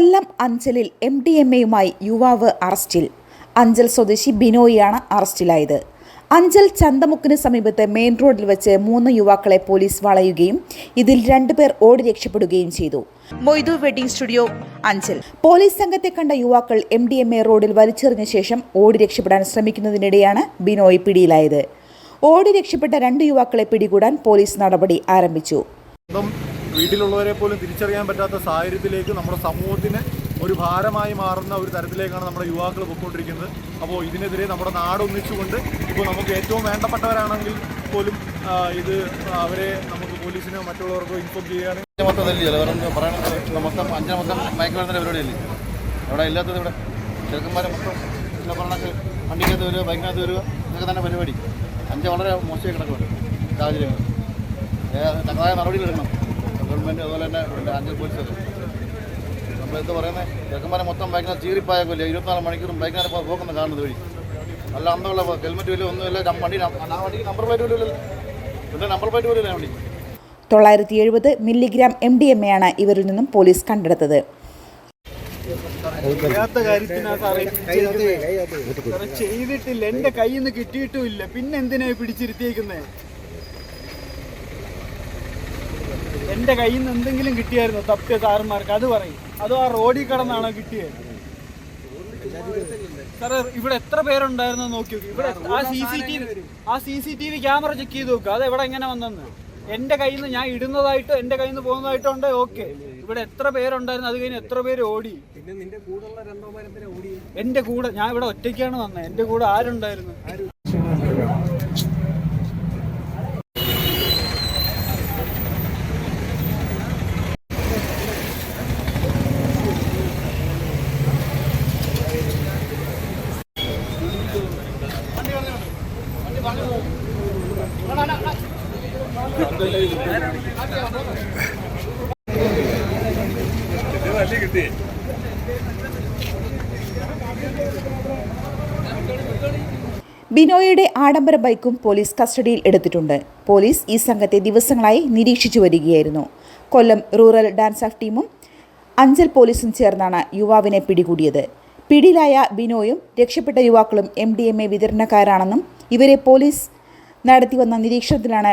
കൊല്ലം അഞ്ചലിൽ M D M എയുമായി യുവാവ് അറസ്റ്റിൽ. അഞ്ചൽ സ്വദേശി ബിനോയിയാണ് അറസ്റ്റിലായത്. അഞ്ചൽ ചന്തമുക്കിന് സമീപത്തെ മെയിൻ റോഡിൽ വെച്ച് മൂന്ന് യുവാക്കളെ പോലീസ് വളയുകയും ഇതിൽ രണ്ടുപേർ ഓടി രക്ഷപ്പെടുകയും ചെയ്തു. Moidu wedding studio Anchal. Police സംഘത്തെ കണ്ട യുവാക്കൾ എം ഡി എം എ റോഡിൽ വലിച്ചെറിഞ്ഞ ശേഷം ഓടി രക്ഷപ്പെടാൻ ശ്രമിക്കുന്നതിനിടെയാണ് ബിനോയ് പിടിയിലായത്. ഓടി രക്ഷപ്പെട്ട രണ്ട് യുവാക്കളെ പിടികൂടാൻ പോലീസ് നടപടി ആരംഭിച്ചു. വീട്ടിലുള്ളവരെ പോലും തിരിച്ചറിയാൻ പറ്റാത്ത സാഹചര്യത്തിലേക്ക് നമ്മുടെ സമൂഹത്തിന് ഒരു ഭാരമായി മാറുന്ന ഒരു തരത്തിലേക്കാണ് നമ്മുടെ യുവാക്കൾ പൊയ്ക്കൊണ്ടിരിക്കുന്നത്. അപ്പോൾ ഇതിനെതിരെ നമ്മുടെ നാട് ഒന്നിച്ചുകൊണ്ട് ഇപ്പോൾ നമുക്ക് ഏറ്റവും വേണ്ടപ്പെട്ടവരാണെങ്കിൽ പോലും ഇത് അവരെ നമുക്ക് പോലീസിനോ മറ്റുള്ളവർക്കോ ഇൻഫോം ചെയ്യുകയാണെങ്കിൽ മൊത്തം പറയണത് മൊത്തം അഞ്ച് മൊത്തം മയക്കുമരുന്നിന്റെ പരിപാടിയല്ലേ? ഇവിടെ ഇല്ലാത്തത് ഇവിടെ. ചെറുക്കന്മാരെ മൊത്തം എന്താ പറയണക്ക് വണ്ടിക്കകത്ത് വരിക ബൈക്കിനകത്ത് വരിക ഇതൊക്കെ തന്നെ പരിപാടി. അഞ്ച് വളരെ മോശമായി കിടക്കുന്നുണ്ട് സാഹചര്യങ്ങൾ. തക്കതായ നടപടികൾ എടുക്കണം. ഗവൺമെന്റ് അതുപോലെ തന്നെ അഞ്ചൽ പോലീസൊക്കെ നമ്മളെന്ത് പറയുന്നത് ചെക്കന്മാരെ മൊത്തം ബൈക്കിനെ ചീറിപ്പായക്കില്ല ഇരുപത്തിനാല് മണിക്കൂറും ബൈക്കിനെ പോക്കുന്ന പോക്കുന്നത് കാണുന്നത് വഴി. നല്ല അന്തമുള്ള ഹെൽമെറ്റ് വലിയ ഒന്നുമില്ല. വണ്ടി ആ വണ്ടിക്ക് നമ്പർ പ്ലേറ്റ് പോലും ഇല്ലല്ലോ. പിന്നെ നമ്പർ പ്ലേറ്റ് പോലും ഇല്ല വണ്ടി. തൊള്ളായിരത്തി എഴുപത് മില്ലിഗ്രാം എം ഡി എം എയാണ് ഇവരിൽ നിന്നും പോലീസ് കണ്ടെടുത്തത്. ചെയ്തിട്ടില്ല. എന്റെ കയ്യിൽ നിന്ന് കിട്ടിയിട്ടുമില്ല പിന്നെ എന്തിനാ പിടിച്ചിരുത്തിയേക്കുന്നേ? എന്റെ കയ്യിൽ നിന്ന് എന്തെങ്കിലും കിട്ടിയായിരുന്നോ? തപ്പിയ സാറന്മാർക്ക് അത് പറയും. അതോ ആ റോഡിൽ കടന്നാണോ കിട്ടിയത് സാറേ ഇവിടെ എത്ര പേരുണ്ടായിരുന്നു നോക്കി നോക്കി. ഇവിടെ ആ സി സി ടി വി ആ C C T V camera check ചെയ്ത് നോക്കുക അത് എവിടെ എങ്ങനെ വന്നെന്ന്. എന്റെ കയ്യിൽ നിന്ന് ഞാൻ ഇടുന്നതായിട്ട് എന്റെ കയ്യിൽ നിന്ന് പോകുന്നതായിട്ടോ ഉണ്ട് ഓക്കെ. ഇവിടെ എത്ര പേരുണ്ടായിരുന്നു? അത് കഴിഞ്ഞ് എത്ര പേര് ഓടി? എന്റെ കൂടെ ഞാൻ ഇവിടെ ഒറ്റയ്ക്കാണ് വന്നത് എന്റെ കൂടെ ആരുണ്ടായിരുന്നു? ബിനോയിയുടെ ആഡംബര ബൈക്കും പോലീസ് കസ്റ്റഡിയിൽ എടുത്തിട്ടുണ്ട്. പോലീസ് ഈ സംഘത്തെ ദിവസങ്ങളായി നിരീക്ഷിച്ചു വരികയായിരുന്നു. കൊല്ലം റൂറൽ ഡാൻസ് ഓഫ് ടീമും അഞ്ചൽ പോലീസും ചേർന്നാണ് യുവാവിനെ പിടികൂടിയത്. പിടിയിലായ ബിനോയും രക്ഷപ്പെട്ട യുവാക്കളും എം ഡി എം എ വിതരണക്കാരാണെന്നും ഇവരെ പോലീസ് നടത്തിവന്ന നിരീക്ഷണത്തിലാണ്